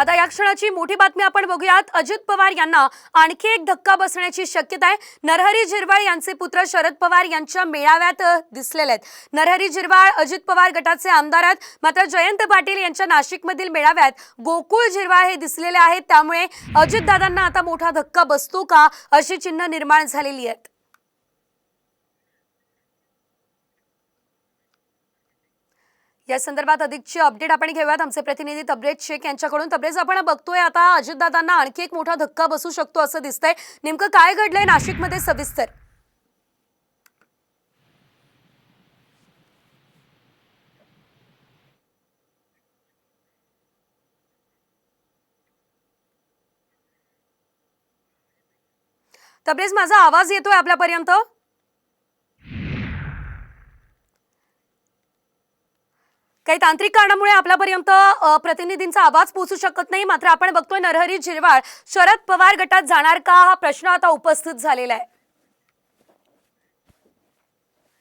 आता या क्षणाची मोठी बातमी आपण बघूयात. अजित पवार यांना आणखी एक धक्का बसण्याची शक्यता आहे. नरहरी झिरवाळ यांचे पुत्र शरद पवार यांच्या मेळाव्यात दिसलेले आहेत. नरहरी झिरवाळ अजित पवार गटाचे आमदार आहेत. मात्र जयंत पाटील यांच्या नाशिकमधील मेळाव्यात गोकुळ झिरवाळ हे दिसलेले आहेत. त्यामुळे अजितदादांना आता मोठा धक्का बसतो का अशी चिन्ह निर्माण झालेली आहेत. या संदर्भात अधिकची अपडेट आपण घेऊयात. आमचे प्रतिनिधी तब्रेज शेख यांच्याकडून. तब्रेज आपण बघतोय आता अजितदादांना आणखी एक मोठा धक्का बसू शकतो असं दिसतंय. नेमकं काय घडलंय नाशिकमध्ये सविस्तर? तब्रेज माझा आवाज येतोय आपल्यापर्यंत? काही तांत्रिक कारणामुळे आपल्यापर्यंत प्रतिनिधींचा आवाज पोहोचू शकत नाही. मात्र आपण बघतोय नरहरी झिरवाळ शरद पवार गटात जाणार का? हा प्रश्न आता उपस्थित झालेला आहे.